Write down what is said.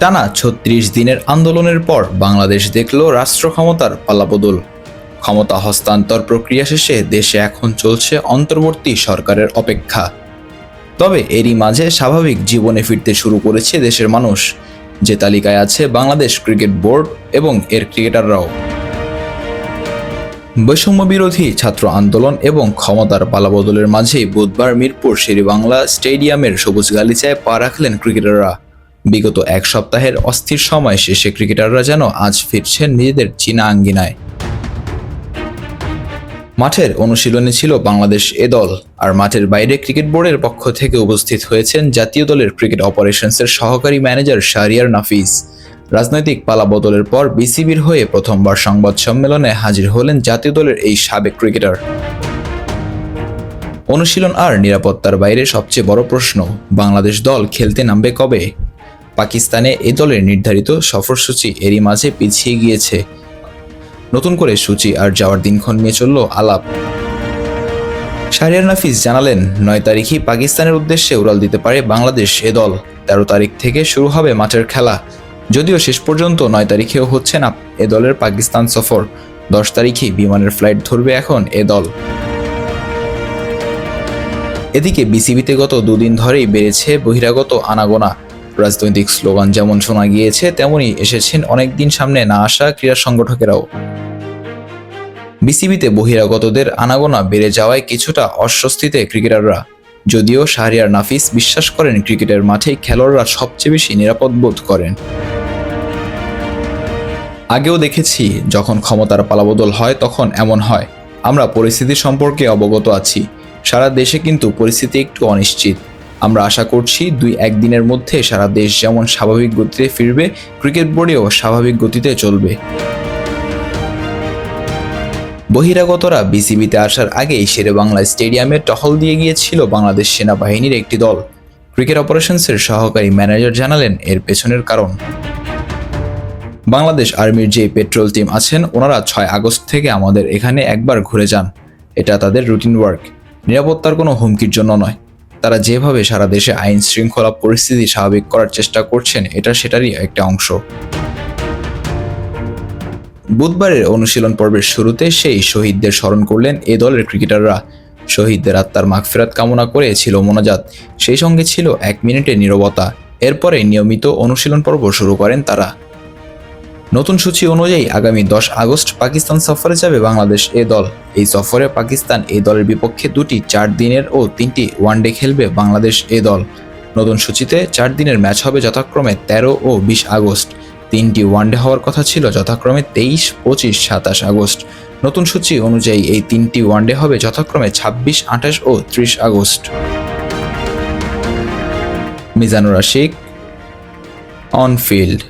টানা ছত্রিশ দিনের আন্দোলনের পর বাংলাদেশ দেখল রাষ্ট্র ক্ষমতার পালাবদল। ক্ষমতা হস্তান্তর প্রক্রিয়া শেষে দেশে এখন চলছে অন্তর্বর্তী সরকারের অপেক্ষা। তবে এরই মাঝে স্বাভাবিক জীবনে ফিরতে শুরু করেছে দেশের মানুষ। যে তালিকায় আছে বাংলাদেশ ক্রিকেট বোর্ড এবং এর ক্রিকেটাররাও। বৈষম্য বিরোধী ছাত্র আন্দোলন এবং ক্ষমতার পালাবদলের মাঝেই বুধবার মিরপুর শেরিবাংলা স্টেডিয়ামের সবুজ গালিচায় পা রাখলেন ক্রিকেটাররা। বিগত এক সপ্তাহের অস্থির সময় শেষে ক্রিকেটাররা যেন আজ ফিরছেন নিজেদের চীনা আঙ্গিনায়। মাঠের অনুশীলনে ছিল বাংলাদেশ এ দল, আর মাঠের বাইরে ক্রিকেট বোর্ডের পক্ষ থেকে উপস্থিত হয়েছেন জাতীয় দলের ক্রিকেট অপারেশনসের সহকারী ম্যানেজার শারিয়ার নাফিস। রাজনৈতিক পালাবদলের পর বিসিবির হয়ে প্রথমবার সংবাদ সম্মেলনে হাজির হলেন জাতীয় দলের এই সাবেক ক্রিকেটার। অনুশীলন আর নিরাপত্তার বাইরে সবচেয়ে বড় প্রশ্ন, বাংলাদেশ দল খেলতে নামবে কবে? পাকিস্তানে এ দলের নির্ধারিত সফরসূচি এরই মাঝে পিছিয়ে গিয়েছে। নতুন করে সূচি আর যাওয়ার দিনক্ষণ নিয়ে চলল আলাপ। শাহরিয়ার নাফিস জানালেন, নয় তারিখই পাকিস্তানের উদ্দেশ্যে উড়াল দিতে পারে বাংলাদেশ এ দল। তেরো তারিখ থেকে শুরু হবে মাঠের খেলা। যদিও শেষ পর্যন্ত নয় তারিখেও হচ্ছে না এ দলের পাকিস্তান সফর। দশ তারিখেই বিমানের ফ্লাইট ধরবে এখন এ দল। এদিকে বিসিবিতে গত দুদিন ধরেই বেড়েছে বহিরাগত আনাগোনা। রাজনৈতিক স্লোগান যেমন শোনা গিয়েছে তেমনই এসেছেন অনেকদিন সামনে না আসা ক্রীড়া সংগঠকেরাও। বিসিবিতে বহিরাগতদের আনাগোনা বেড়ে যাওয়ায় কিছুটা অস্বস্তিতে ক্রিকেটাররা। যদিও শাহরিয়ার নাফিস বিশ্বাস করেন ক্রিকেটের মাঠে খেলোয়াড়রা সবচেয়ে বেশি নিরাপদ বোধ করেন। আগেও দেখেছি, যখন ক্ষমতার পালাবদল হয় তখন এমন হয়। আমরা পরিস্থিতি সম্পর্কে অবগত আছি। সারা দেশে কিন্তু পরিস্থিতি একটু অনিশ্চিত। আমরা আশা করছি দুই একদিনের মধ্যে সারা দেশ যেমন স্বাভাবিক গতিতে ফিরবে, ক্রিকেট বোর্ডেও স্বাভাবিক গতিতে চলবে। বহিরাগতরা বিসিবিতে আসার আগেই শেরেবাংলা স্টেডিয়ামে টহল দিয়ে গিয়েছিল বাংলাদেশ সেনাবাহিনীর একটি দল। ক্রিকেট অপারেশনসের সহকারী ম্যানেজার জানালেন এর পেছনের কারণ। বাংলাদেশ আর্মির যে পেট্রোল টিম আছেন, ওনারা ছয় আগস্ট থেকে আমাদের এখানে একবার ঘুরে যান। এটা তাদের রুটিন ওয়ার্ক। নিরাপত্তার কোনো হুমকির জন্য নয়। তারা যেভাবে সারা দেশে আইন শৃঙ্খলা পরিস্থিতি স্বাভাবিক করার চেষ্টা করছেন, এটা সেটারই একটা অংশ। বুধবারের অনুশীলন পর্বের শুরুতে সেই শহীদদের স্মরণ করলেন এ দলের ক্রিকেটাররা। শহীদদের আত্মার মাগফেরাত কামনা করে ছিল মোনাজাত, সেই সঙ্গে ছিল এক মিনিটের নীরবতা। এরপরে নিয়মিত অনুশীলন পর্ব শুরু করেন তারা। নতুন সূচি অনুযায়ী আগামী দশ আগস্ট পাকিস্তান সফরে যাবে বাংলাদেশ এ দল। এই সফরে পাকিস্তান এই দলের বিপক্ষে দুটি চার দিনের ও তিনটি ওয়ানডে খেলবে বাংলাদেশ এ দল। নতুন সূচিতে চার দিনের ম্যাচ হবে যথাক্রমে তেরো ও বিশ আগস্ট। তিনটি ওয়ানডে হওয়ার কথা ছিল যথাক্রমে তেইশ, পঁচিশ, সাতাশ আগস্ট। নতুন সূচি অনুযায়ী এই তিনটি ওয়ানডে হবে যথাক্রমে ছাব্বিশ, আঠাশ ও ত্রিশ August. Mizanur Ashik on field